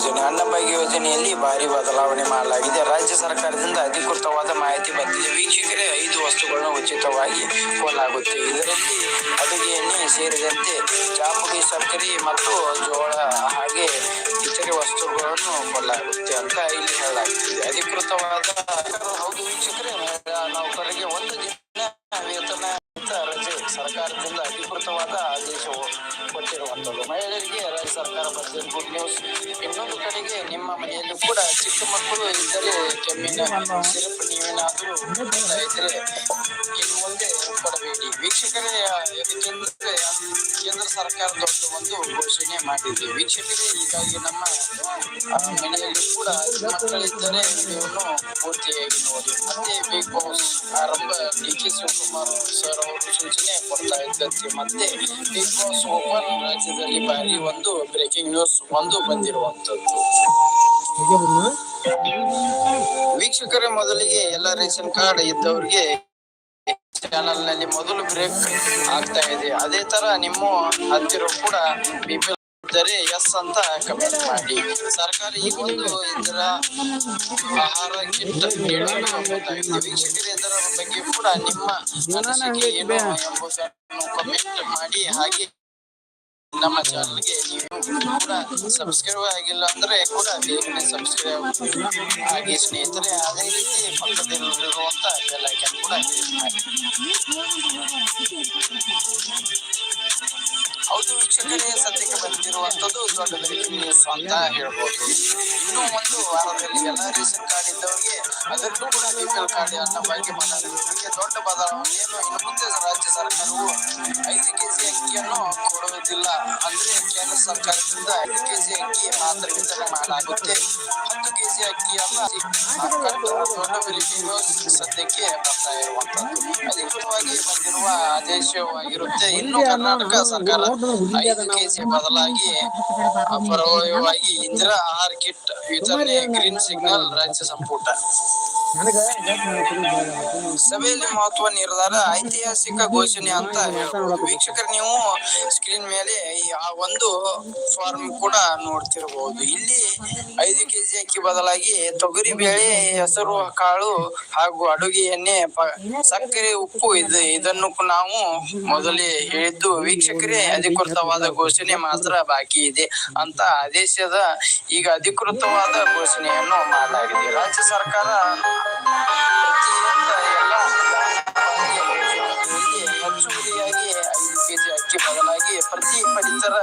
ಯೋಜನೆ. ಅನ್ನಭಾಗ್ಯ ಯೋಜನೆಯಲ್ಲಿ ಭಾರಿ ಬದಲಾವಣೆ ಮಾಡಲಾಗಿದೆ. ರಾಜ್ಯ ಸರ್ಕಾರದಿಂದ ಅಧಿಕೃತವಾದ ಮಾಹಿತಿ ಬಂದಿದೆ. ವೀಕ್ಷಕರೇ, ಐದು ವಸ್ತುಗಳನ್ನು ಉಚಿತವಾಗಿ ಕೊಡಲಾಗುತ್ತೆ ಇದರಲ್ಲಿ ಅಡುಗೆ ಎಣ್ಣೆ ಸೇರಿದಂತೆ ಚಾಪುಡಿ, ಸಕ್ಕರೆ ಮತ್ತು ಜೋಳ ಹಾಗೆ ಇತರೆ ವಸ್ತುಗಳನ್ನು ಕೊಡಲಾಗುತ್ತೆ ಅಂತ ಇಲ್ಲಿ ಹೇಳಲಾಗುತ್ತಿದೆ. ಅಧಿಕೃತವಾದ ಹೌದು ವೀಕ್ಷಕರೇ ನೌಕರರಿಗೆ ಒಂದು ನಿಮ್ಮ ಮನೆಯಲ್ಲೂ ಕೂಡ ಚಿಕ್ಕ ಮಕ್ಕಳು ಇದ್ದರೆ ಕೆಮ್ಮಿನ ಸಿರಪ್ ನೀವೇನಾದರೂ ಇದ್ದರೆ ಇನ್ನು ಮುಂದೆ ಕೊಡಬೇಡಿ. ವೀಕ್ಷಕರೇ ಯಾಕೆಂದ್ರೆ ಕೇಂದ್ರ ಸರ್ಕಾರ ದೊಡ್ಡ ಒಂದು ಘೋಷಣೆ ಮಾಡಿದೆ ವೀಕ್ಷಕರೇ ಹೀಗಾಗಿ ನಮ್ಮ ಮನೆಯಲ್ಲಿ ಕೂಡ ಮಕ್ಕಳಿದ್ದರೆ ಇವನು ಪೂರ್ತಿಯಾಗಿ ನೋಡಿ. ಮತ್ತೆ ಬಿಗ್ ಬಾಸ್ ಆರಂಭ ಡಿ ಕೆ ಶಿವಕುಮಾರ್ ಸರ್ ಅವರು ಸೂಚನೆ ಕೊಡ್ತಾ ಇದ್ದಂತೆ ಮತ್ತೆ ಬಿಗ್ ಬಾಸ್ ಓಪನ್ ರಾಜ್ಯದಲ್ಲಿ ಭಾರಿ ಒಂದು ಬ್ರೇಕಿಂಗ್ ನ್ಯೂಸ್ ಒಂದು ಬಂದಿರುವಂತದ್ದು ವೀಕ್ಷಕರೇ ಮೊದಲಿಗೆ ಎಲ್ಲ ರೇಷನ್ ಕಾರ್ಡ್ ಇದ್ದವರಿಗೆ ಚಾನಲ್ನಲ್ಲಿ ಮೊದಲು ಬ್ರೇಕ್ ಆಗ್ತಾ ಇದೆ. ಅದೇ ತರ ನಿಮ್ಮ ಹತ್ತಿರ ಕೂಡ ಬಿಪಿಎಲ್ ಇದ್ದರೆ ಎಸ್ ಅಂತ ಕಮೆಂಟ್ ಮಾಡಿ. ಸರ್ಕಾರ ಈ ಒಂದು ಇದರ ಆಹಾರ ಕಿಟ್ ವೀಕ್ಷಕರು, ಇದರ ಬಗ್ಗೆ ಕೂಡ ನಿಮ್ಮ ಅನಿಸಿಕೆ ಏನು ಕಮೆಂಟ್ ಮಾಡಿ. ಹಾಗೆ ನಮ್ಮ ಚಾನಲ್ಗೆ ನೀವು ಸಬ್ಸ್ಕ್ರೈಬ್ ಆಗಿಲ್ಲ ಅಂದ್ರೆ ಕೂಡ ಬೇಗನೆ ಸಬ್ಸ್ಕ್ರೈಬ್ ಹಾಗೆ ಸ್ನೇಹಿತರೆ, ಅದೇ ರೀತಿ ಪಕ್ಕದಲ್ಲಿರುವಂತ ಬೆಲ್ ಕೂಡ ಹೌದು ವೀಕ್ಷಕರೇ ಸದ್ಯಕ್ಕೆ ಬಂದಿರುವಂತದ್ದು ದೊಡ್ಡ ನ್ಯೂಸ್ ಅಂತ ಹೇಳ್ಬೋದು. ಇನ್ನೂ ಒಂದು ವಾರದಲ್ಲಿ ಎಲ್ಲ ರೇಷನ್ ಕಾರ್ಡ್ ಇದ್ದವರಿಗೆ ಅದರಲ್ಲೂ ಕೂಡ ಬಿಪಿಎಲ್ ಕಾರ್ಡ್ ಅನ್ನ ಬಳಕೆ ಮಾಡಲಾಗಿದೆ ದೊಡ್ಡ ಬದಲಾವಣೆ. ಏನು, ಇನ್ನು ಮುಂದೆ ರಾಜ್ಯ ಸರ್ಕಾರವು ಐದು ಕೆಜಿ ಅಕ್ಕಿಯನ್ನು ಕೊಡುವುದಿಲ್ಲ ಅಂದ್ರೆ ಕೇಂದ್ರ ಸರ್ಕಾರದಿಂದ ಐದು ಕೆಜಿ ಅಕ್ಕಿ ಮಾತ್ರ ವಿತರಣೆ ಮಾಡಲಾಗುತ್ತೆ. ಹತ್ತು ಕೆಜಿ ಜಿ ಅಕ್ಕಿಯನ್ನು ದೊಡ್ಡ ಸದ್ಯಕ್ಕೆ ಬರ್ತಾ ಇರುವಂತದ್ದು ಅಧಿಕೃತವಾಗಿ ಬಂದಿರುವ ಆದೇಶವಾಗಿರುತ್ತೆ. ಇನ್ನು ಕರ್ನಾಟಕ ಸರ್ಕಾರ ಐದು ಕೆಜಿ ಬದಲಾಗಿ ಅಪರವಾಗಿ ಇಂದಿರಾ ಆಹಾರ ಕಿಟ್ ವಿತರಣೆ ಗ್ರೀನ್ ಸಿಗ್ನಲ್ ರಾಜ್ಯ ಸಂಪುಟ. ಸಭೆಯಲ್ಲಿ ಮಹತ್ವ ನಿರ್ಧಾರ ಐತಿಹಾಸಿಕ ಘೋಷಣೆ ಅಂತ ಹೇಳ್ಬೋದು. ವೀಕ್ಷಕರು, ನೀವು ಸ್ಕ್ರೀನ್ ಮೇಲೆ ಆ ಒಂದು ಫಾರ್ಮ್ ಕೂಡ ನೋಡ್ತಿರಬಹುದು ಇಲ್ಲಿ ಐದು ಕೆಜಿ ಅಕ್ಕಿ ಬದಲಾಗಿ ತೊಗರಿ ಬೇಳೆ, ಹೆಸರು, ಕಾಳು ಹಾಗೂ ಅಡುಗೆ ಎಣ್ಣೆ ಸಕ್ಕರೆ, ಉಪ್ಪು ಇದು ಇದನ್ನು ನಾವು ಮೊದಲೇ ಹೇಳಿದ್ದು. ವೀಕ್ಷಕರೇ, ಅಧಿಕೃತವಾದ ಘೋಷಣೆ ಮಾತ್ರ ಬಾಕಿ ಇದೆ ಅಂತ ಆದೇಶದ ಈಗ ಅಧಿಕೃತವಾದ ಘೋಷಣೆಯನ್ನು ಮಾಡಲಾಗಿದೆ. ರಾಜ್ಯ ಸರ್ಕಾರ ಹೆಚ್ಚುವರಿಯಾಗಿ ಐದು ಕೆಜಿ ಅಕ್ಕಿ ಬದಲಾಗಿ ಪ್ರತಿ ಪಡಿತರ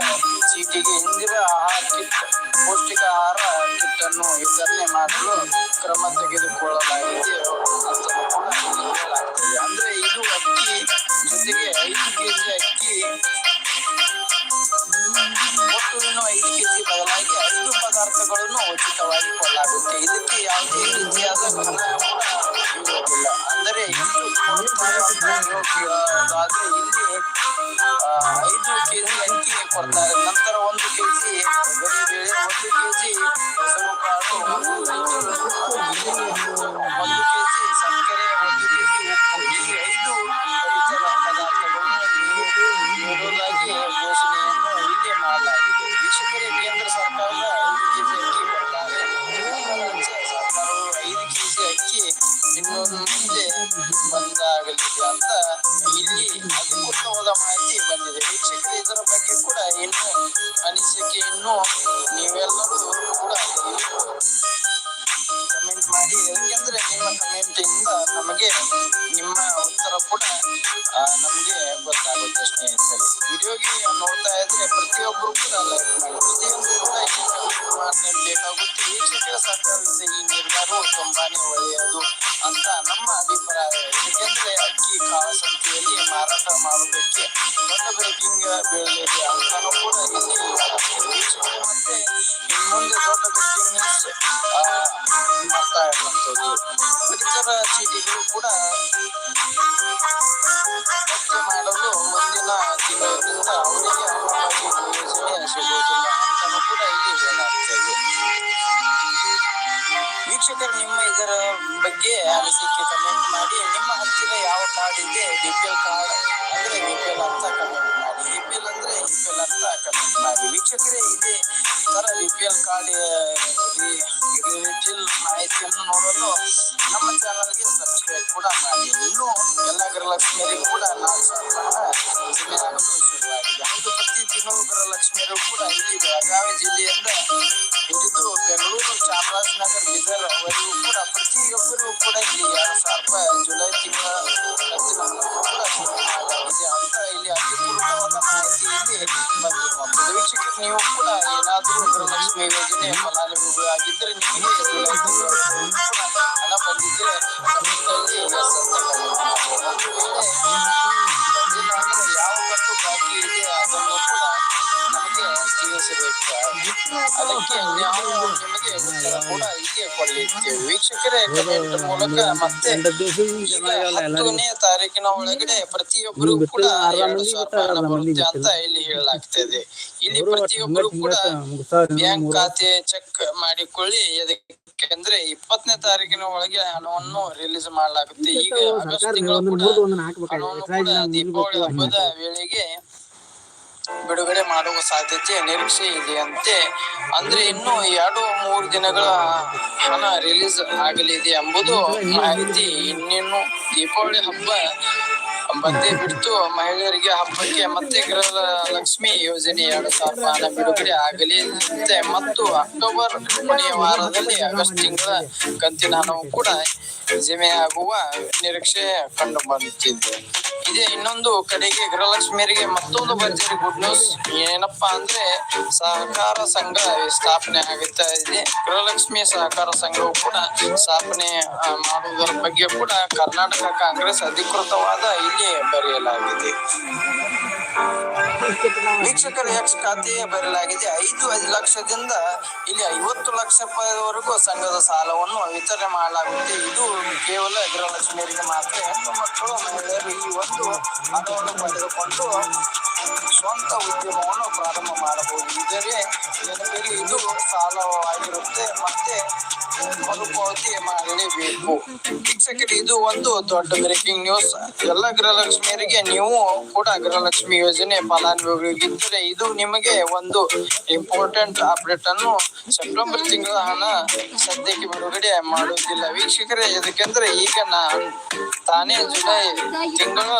ಚೀಟಿಗೆ ಇಂದಿರಾ ಆಹಾರ ಕಿಟ್ ಪೌಷ್ಟಿಕ ಆಹಾರ ಕಿಟ್ ಅನ್ನು ವಿತರಣೆ ಮಾಡಲು ಕ್ರಮ ತೆಗೆದುಕೊಳ್ಳಲಾಗಿದೆ ಹೇಳಲಾಗ್ತದೆ ಅಂದ್ರೆ ಇದು ಅಕ್ಕಿ ಜೊತೆಗೆ ಐದು ಕೆಜಿ ಅಕ್ಕಿ ಇನ್ನು ಐದು ಕೆಜಿ ಬದಲಾಗಿ ಐದು ಪದಾರ್ಥಗಳನ್ನು ಉಚಿತವಾಗಿ ಕೊಡಲಾಗುತ್ತೆ ಇದಕ್ಕೆ ಯಾವುದೇ ರೀತಿಯಾದ ಆದ್ರೆ ಇಲ್ಲಿ ಐದು ಕೆಜಿ ಅಕ್ಕಿ ಕೊಡ್ತಾರೆ. ನಂತರ ಒಂದು ಕೆಜಿ ಒಂದು ಕೆಜಿ. ಅಂತ ಇಲ್ಲಿ ಅಧಿಕೃತವಾದ ಮಾಹಿತಿ ಬಂದಿದೆ. ವೀಕ್ಷಕರು ಇದರ ಬಗ್ಗೆ ಕೂಡ ಇನ್ನು ಅನಿಸಿಕೆ ಇನ್ನು ನೀವೆಲ್ಲರೂ ಕೂಡ ಕಮೆಂಟ್ ಮಾಡಿ. ಯಾಕೆಂದ್ರೆ ನಿಮ್ಮ ಕಮೆಂಟ್ ಇಂದ ನಮಗೆ ನಿಮ್ಮ ಉತ್ತರ ಕೂಡ ನಮಗೆ ಗೊತ್ತಾಗುತ್ತೆ ಸ್ನೇಹಿತರೆ ವಿಡಿಯೋಗೆ ನೋಡ್ತಾ ಇದ್ರೆ ಪ್ರತಿಯೊಬ್ಬರು ಕೂಡ ಲೈಕ್ ಮಾಡಿ ಪ್ರತಿಯೊಂದು ಕೂಡ ಬೇಕಾಗುತ್ತೆ. ವೀಕ್ಷಕರ ಸರ್ಕಾರದಿಂದ ಈ ನಿರ್ಧಾರವು ತುಂಬಾನೇ ಒಳ್ಳೆಯದು ಅಂತ ನಮ್ಮ ಅಭಿಪ್ರಾಯ. ಏಕೆಂದ್ರೆ ಅಕ್ಕಿ ಕಾಳಸಂತೆಯಲ್ಲಿ ಮಾರಾಟ ಮಾಡುವುದಕ್ಕೆ ದೊಡ್ಡ ಬ್ರೇಕಿಂಗ್ ಬೀಳಲಿದೆ ಅಂತಾನೂ ಕೂಡ ಇಲ್ಲಿ ಹೇಳಲಾಗ್ತದೆ. ವೀಕ್ಷಕರೇ ಮತ್ತೆ ಇನ್ನು ಮುಂದೆ ದೊಡ್ಡ ಬ್ರೇಕಿಂಗ್ ನ್ಯೂಸ್ ಬರ್ತಾ ಇರುವಂತದ್ದು ಪರಿಸರ ಚೀಟಿಗಳು ಕೂಡ ವೀಕ್ಷಕರು, ನಿಮ್ಮ ಇದರ ಬಗ್ಗೆ ಅನಿಸಿಕೆ ಕಮೆಂಟ್ ಮಾಡಿ. ನಿಮ್ಮ ಹತ್ತಿರ ಯಾವ ಕಾರ್ಡ್ ಇದೆ? ಬಿ ಪಿ ಎಲ್ ಕಾರ್ಡ್ ಅಂದ್ರೆ ಬಿ ಪಿ ಎಲ್ ಅಂತ ಕಮೆಂಟ್ ಮಾಡಿ. ಇ ಪಿ ಎಲ್ ಅಂದ್ರೆ ಇ ಪಿ ಅಂತ ವೀಕ್ಷಕರೇ ಇದೆ. ತರ B P L card related ಮಾಹಿತಿಯನ್ನು ನೋಡಲು ನಮ್ಮ ಚಾನಲ್ಗೆ ಸಬ್ಸ್ಕ್ರೈಬ್ ಕೂಡ ಮಾಡಿ. ಇನ್ನು ಎಲ್ಲ ಗೃಹಲಕ್ಷ್ಮಿಯರಿಗೂ ಕೂಡ ನಾವು ಆಗಲು ಶುರುವಾಗಿದೆ ಹೌದು, ಪ್ರತಿ ತಿಂಗಳು ಗೃಹಲಕ್ಷ್ಮಿಯರು ಕೂಡ ಇಲ್ಲಿ ಬೆಳಗಾವಿ ಜಿಲ್ಲೆಯಿಂದ ಹಿಡಿದು ಬೆಂಗಳೂರು, ಚಾಮರಾಜನಗರ, ಬೀದರ್ ಅವರಿಗೂ ಕೂಡ ಪ್ರತಿಯೊಬ್ಬರಿಗೂ ಕೂಡ ಇಲ್ಲಿ ಎರಡು ಸಾವಿರ ರೂಪಾಯಿ ಜುಲೈ ತಿಂಗಳ ಕೂಡ ಅಂತ ಇಲ್ಲಿ ಅಧಿಕೃತವಾದ ಮಾಹಿತಿ ವೀಕ್ಷಕರು ನೀವು ಕೂಡ ಏನಾದರೂ ಗೃಹಲಕ್ಷ್ಮಿ ಯೋಜನೆ ಫಲಾನುಭವಿ ಆಗಿದ್ದರೆ ನಿಮಗೆ ಹಣ ಬಂದಿದ್ರೆ ಖಂಡಿತವಾಗಿ ಅದಕ್ಕೆ ನಿಮಗೆ ಕೂಡ ವೀಕ್ಷಕರೇ ಕಮೆಂಟ್ ಮೂಲಕ ಮತ್ತೆ ಹತ್ತನೇ ತಾರೀಕಿನ ಒಳಗಡೆ ಪ್ರತಿಯೊಬ್ಬರು ಕೂಡ ಎರಡು ಸಾವಿರ ಬರುತ್ತೆ ಅಂತ ಇಲ್ಲಿ ಹೇಳಲಾಗ್ತದೆ ಇಲ್ಲಿ ಪ್ರತಿಯೊಬ್ಬರು ಕೂಡ ಬ್ಯಾಂಕ್ ಖಾತೆ ಚೆಕ್ ಮಾಡಿಕೊಳ್ಳಿ. ಯಾಕೆಂದ್ರೆ ಇಪ್ಪತ್ತನೇ ತಾರೀಕಿನ ಒಳಗೆ ಹಣವನ್ನು ರಿಲೀಸ್ ಮಾಡಲಾಗುತ್ತೆ. ಈಗ ಆಗಸ್ಟ್ ತಿಂಗಳು ಕೂಡ ಹಣವನ್ನು ಕೂಡ ದೀಪಾವಳಿ ಹಬ್ಬದ ವೇಳೆಗೆ ಬಿಡುಗಡೆ ಮಾಡುವ ಸಾಧ್ಯತೆ ನಿರೀಕ್ಷೆ ಇದೆ ಅಂತೆ. ಅಂದ್ರೆ ಇನ್ನು ಎರಡು ಮೂರು ದಿನಗಳ ಹಣ ರಿಲೀಸ್ ಆಗಲಿದೆ ಎಂಬುದು ಮಾಹಿತಿ. ಇನ್ನಿನ್ನು ದೀಪಾವಳಿ ಹಬ್ಬ ಬಂದೇ ಬಿಡ್ತು. ಮಹಿಳೆಯರಿಗೆ ಹಬ್ಬಕ್ಕೆ ಮತ್ತೆ ಗೃಹ ಲಕ್ಷ್ಮಿ ಯೋಜನೆ ಎರಡು ಸಾವಿರ ಹಣ ಬಿಡುಗಡೆ ಆಗಲಿದೆ. ಮತ್ತು ಅಕ್ಟೋಬರ್ ಕೊನೆಯ ವಾರದಲ್ಲಿ ಆಗಸ್ಟ್ ತಿಂಗಳ ಕಂತಿನ ಹಣವು ಕೂಡ ಜಮೆಯಾಗುವ ನಿರೀಕ್ಷೆ ಕಂಡು ಬಂದಿದೆ. ಇದೇ. ಇನ್ನೊಂದು ಕಡೆಗೆ ಗೃಹಲಕ್ಷ್ಮಿಯರಿಗೆ ಮತ್ತೊಂದು ಭರ್ಜರಿ ಗುಡ್ ನ್ಯೂಸ್ ಏನಪ್ಪಾ ಅಂದ್ರೆ ಸಹಕಾರ ಸಂಘ ಸ್ಥಾಪನೆ ಆಗುತ್ತಾ ಇದೆ. ಗೃಹಲಕ್ಷ್ಮಿ ಸಹಕಾರ ಸಂಘವು ಕೂಡ ಸ್ಥಾಪನೆ ಮಾಡುವುದರ ಬಗ್ಗೆ ಕೂಡ ಕರ್ನಾಟಕ ಕಾಂಗ್ರೆಸ್ ಅಧಿಕೃತವಾದ ಇಲ್ಲಿ ಬರೆಯಲಾಗಿದೆ. ವೀಕ್ಷಕರ ಯಕ್ಷ ಖಾತೆಯೇ ಬರೆಯಲಾಗಿದೆ. ಐದು ಐದು ಲಕ್ಷದಿಂದ ಇಲ್ಲಿ ಐವತ್ತು ಲಕ್ಷ ರೂಪಾಯಿವರೆಗೂ ಸಂಘದ ಸಾಲವನ್ನು ವಿತರಣೆ ಮಾಡಲಾಗುತ್ತೆ. ಇದು ಕೇವಲ ಗೃಹಲಕ್ಷ್ಮಿಯರಿಗೆ ಮಾತ್ರ. ಹೆಣ್ಣು ಮಕ್ಕಳು, ಮಹಿಳೆಯರು ಈ ಒಂದು ಹಣವನ್ನು ಪಡೆದುಕೊಂಡು ಸ್ವಂತ ಉದ್ಯಮವನ್ನು ಪ್ರಾರಂಭ ಮಾಡಬಹುದು. ಇದರೇ ಜನರಿಗೆ ಇದು ಸಾಲವಾಗಿರುತ್ತೆ. ಮತ್ತೆ ಮಾಡಲೇಬೇಕು ಇದು ಒಂದು ದೊಡ್ಡ ಬ್ರೇಕಿಂಗ್ ನ್ಯೂಸ್ ಎಲ್ಲ ಗೃಹಲಕ್ಷ್ಮಿಯರಿಗೆ ನೀವು ಕೂಡ ಗೃಹಲಕ್ಷ್ಮಿ ಯೋಜನೆ ಫಲಾನುಭವಿಗಿದ್ದರೆ ಇದು ನಿಮಗೆ ಒಂದು ಇಂಪಾರ್ಟೆಂಟ್ ಅಪ್ಡೇಟ್ ಅನ್ನು ಸೆಪ್ಟೆಂಬರ್ ತಿಂಗಳ ಹಣ. ಸದ್ಯಕ್ಕೆ ಬಿಡುಗಡೆ ಮಾಡುವುದಿಲ್ಲ ವೀಕ್ಷಕರೇ ಇದಕ್ಕೆಂದ್ರೆ ಈಗ ನಾ ತಾನೇ ಜುಲೈ ತಿಂಗಳು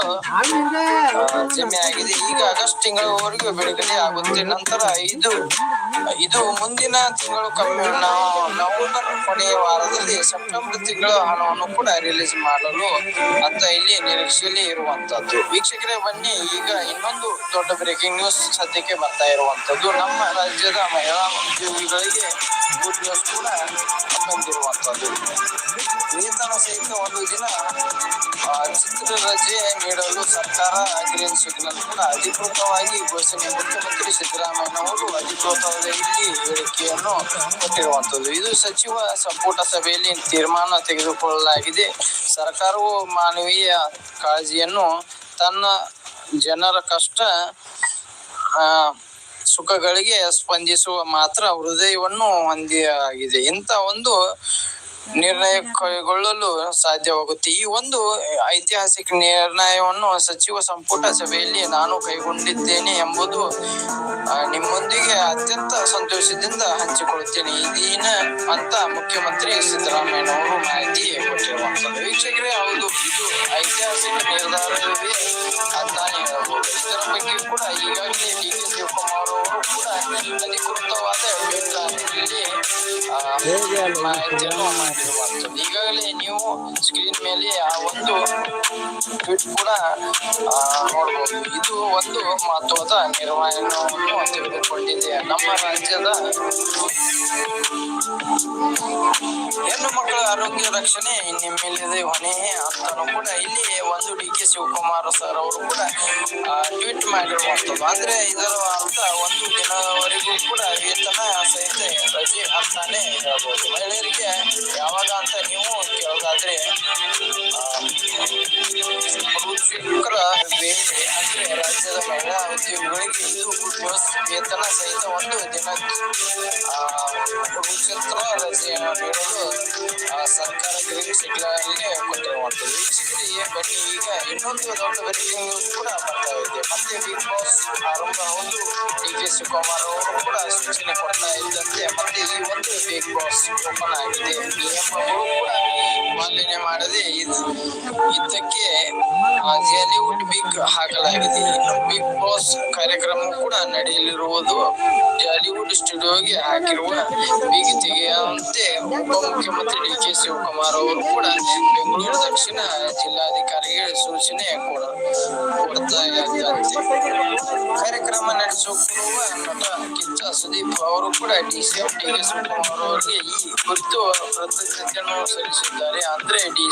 ಜಮೆ ಆಗಿದೆ ಈಗ ಆಗಸ್ಟ್ ತಿಂಗಳವರೆಗೂ ಬಿಡುಗಡೆ ಆಗುತ್ತೆ ನಂತರ ಇದು ಇದು ಮುಂದಿನ ತಿಂಗಳು ಕಮ್ಮಿ ನಾವು ನವೆಂಬರ್ ಕೊನೆಯ ವಾರದಲ್ಲಿ ಸೆಪ್ಟೆಂಬರ್ ತಿಂಗಳ ಹಣವನ್ನು ಕೂಡ ರಿಲೀಸ್ ಮಾಡಲು ಅಂತ ಇಲ್ಲಿ ನಿರೀಕ್ಷೆಯಲ್ಲಿ ಇರುವಂತದ್ದು. ವೀಕ್ಷಕರೇ ಬನ್ನಿ ಈಗ ಇನ್ನೊಂದು ದೊಡ್ಡ ಬ್ರೇಕಿಂಗ್ ನ್ಯೂಸ್ ಸದ್ಯಕ್ಕೆ ಬರ್ತಾ ಇರುವಂತದ್ದು. ನಮ್ಮ ರಾಜ್ಯದ ಮಹಿಳಾ ಉದ್ಯೋಗಿಗಳಿಗೆ ಗುಡ್ ನ್ಯೂಸ್ ಕೂಡ ಬಂದಿರುವಂತದ್ದು. ವೇತನ ಸಹಿತ ಒಂದು ದಿನ ಆ, ಚಿತ್ರ ರಜೆ ನೀಡಲು ಸರ್ಕಾರ ಗ್ರೀನ್ ಸಿಗ್ನಲ್ ಕೂಡ ಅಧಿಕೃತವಾಗಿ ಘೋಷಣೆ ಮುಖ್ಯಮಂತ್ರಿ ಸಿದ್ದರಾಮಯ್ಯ ಅವರು ಅಧಿಕೃತವಾದ ಇಲ್ಲಿ ಹೇಳಿಕೆಯನ್ನು ಕೊಟ್ಟಿರುವಂತದ್ದು. ಇದು ಸಚಿವ ಸಂಪುಟ ಸಭೆಯಲ್ಲಿ ತೀರ್ಮಾನ ತೆಗೆದುಕೊಳ್ಳಲಾಗಿದೆ. ಸರ್ಕಾರವು ಮಾನವೀಯ ಕಾಳಜಿಯನ್ನು ತನ್ನ ಜನರ ಕಷ್ಟ ಸುಖಗಳಿಗೆ ಸ್ಪಂದಿಸುವ ಮಾತ್ರ ಹೃದಯವನ್ನು ಹೊಂದಿಯಾಗಿದೆ. ಇಂಥ ಒಂದು ನಿರ್ಣಯ ಕೈಗೊಳ್ಳಲು ಸಾಧ್ಯವಾಗುತ್ತೆ. ಈ ಒಂದು ಐತಿಹಾಸಿಕ ನಿರ್ಣಯವನ್ನು ಸಚಿವ ಸಂಪುಟ ಸಭೆಯಲ್ಲಿ ನಾನು ಕೈಗೊಂಡಿದ್ದೇನೆ ಎಂಬುದು ನಿಮ್ಮೊಂದಿಗೆ ಅತ್ಯಂತ ಸಂತೋಷದಿಂದ ಹಂಚಿಕೊಳ್ಳುತ್ತೇನೆ. ದಿನ ಅಂತ ಮುಖ್ಯಮಂತ್ರಿ ಸಿದ್ದರಾಮಯ್ಯನವರು ಮಾಹಿತಿ ಕೊಟ್ಟಿರುವಂತದ್ದು ವೀಕ್ಷಕರೇ, ಹೌದು, ಇದು ಐತಿಹಾಸಿಕ ನಿರ್ಧಾರವೇ ಅಂತಾನೆ ಹೇಳಬಹುದು. ಇದರ ಬಗ್ಗೆ ಕೂಡ ಈಗಾಗಲೇ ಡಿ ಕೆ ಶಿವಕುಮಾರ್ ಅವರು ಕೂಡ ಅಧಿಕೃತವಾದ ಮಾಡಿರುವಂಥದ್ದು ಈಗಾಗಲೇ ನೀವು ಸ್ಕ್ರೀನ್ ಮೇಲೆ ಆ ಒಂದು ಟ್ವಿಟ್ ಕೂಡ ನೋಡಬಹುದು ಇದು ಒಂದು ಮಹತ್ವದ ನಿರ್ವಹಣೆಯನ್ನು ತೆಗೆದುಕೊಂಡಿದೆ ನಮ್ಮ ರಾಜ್ಯದ ಹೆಣ್ಣು ಮಕ್ಕಳ ಆರೋಗ್ಯ ರಕ್ಷಣೆ ನಿಮ್ಮೆಲ್ಲಿದೆ ಹೊಣೆ ಅಂತಾನು ಕೂಡ ಇಲ್ಲಿ ಒಂದು ಡಿ ಕೆ ಶಿವಕುಮಾರ್ ಸರ್ ಅವರು ಕೂಡ ಟ್ವೀಟ್ ಮಾಡಿರುವಂಥದ್ದು. ಅಂದ್ರೆ ಇದರ ಅರ್ಥ ಒಂದು ದಿನದವರೆಗೂ ಕೂಡ ವೇತನ ಸಹಿತ ರಜೆ ಅಂತಾನೆ ಹೇಳ್ಬೋದು ಮಹಿಳೆಯರಿಗೆ ಯಾವಾಗ ಅಂತ ನೀವು ಕೇಳೋದಾದ್ರೆ ನ್ಯೂಸ್ ವೇತನ ಸಹಿತ ಒಂದು ದಿನ ಆ, ರಜೆಯನ್ನು ರಜೆ ನೀಡಲು ಸರ್ಕಾರ ಗ್ರೀನ್ ಕೊಟ್ಟಿರುವಂಥದ್ದು ವೀಕ್ಷಕರಿಗೆ ಬನ್ನಿ ಈಗ ಇನ್ನೊಂದು ದೊಡ್ಡ ಬ್ರೇಕಿಂಗ್ ಕೂಡ ಬರ್ತಾ ಇದೆ ಮತ್ತೆ ಬಿಗ್ ಬಾಸ್ ಆರಂಭ ಒಂದು ಡಿ ಕೆ ಶಿವಕುಮಾರ್ ಅವರು ಕೂಡ ಸೂಚನೆ ಕೊಡ್ತಾ ಇದ್ದಂತೆ ಮತ್ತೆ ಈ ಒಂದು ಬಿಗ್ ಬಾಸ್ ಓಪನ್ ಆಗಿದೆ ನಿಯಮಗಳು ಪಾಲನೆ ಮಾಡದೆ ಇದು ಇದಕ್ಕೆ ಹಾಲಿವುಡ್ ಬಿಗ್ ಹಾಕಲಾಗಿದೆ. ಇನ್ನು ಬಿಗ್ ಬಾಸ್ ಕಾರ್ಯಕ್ರಮ ಕೂಡ ನಡೆಯಲಿರುವುದು ಜಾಲಿವುಡ್ ಸ್ಟುಡಿಯೋಗೆ ಹಾಕಿರುವ ಬಿಗ್ ತೆಗೆಯುವಂತೆ ಉಪಮುಖ್ಯಮಂತ್ರಿ ಡಿ ಕೆ ಶಿವಕುಮಾರ್ ಅವರು ಕೂಡ ಬೆಂಗಳೂರು ದಕ್ಷಿಣ ಜಿಲ್ಲಾಧಿಕಾರಿಗೆ ಸೂಚನೆ ಕೊಡ ಕಾರ್ಯಕ್ರಮ ನಡೆಸುತ್ತಿರುವ ನಟ ಕಿಚ್ಚ ಸುದೀಪ್ ಅವರು ಕೂಡ ಡಿಸಿಎಂ ಡಿ ಕೆ ಶಿವಕುಮಾರ್ ಅವರಿಗೆ ಈ ಕುರಿತು ಕೃತಜ್ಞತೆಯನ್ನು ಸಲ್ಲಿಸಿದ್ದಾರೆ. ಅಂದ್ರೆ ಡಿ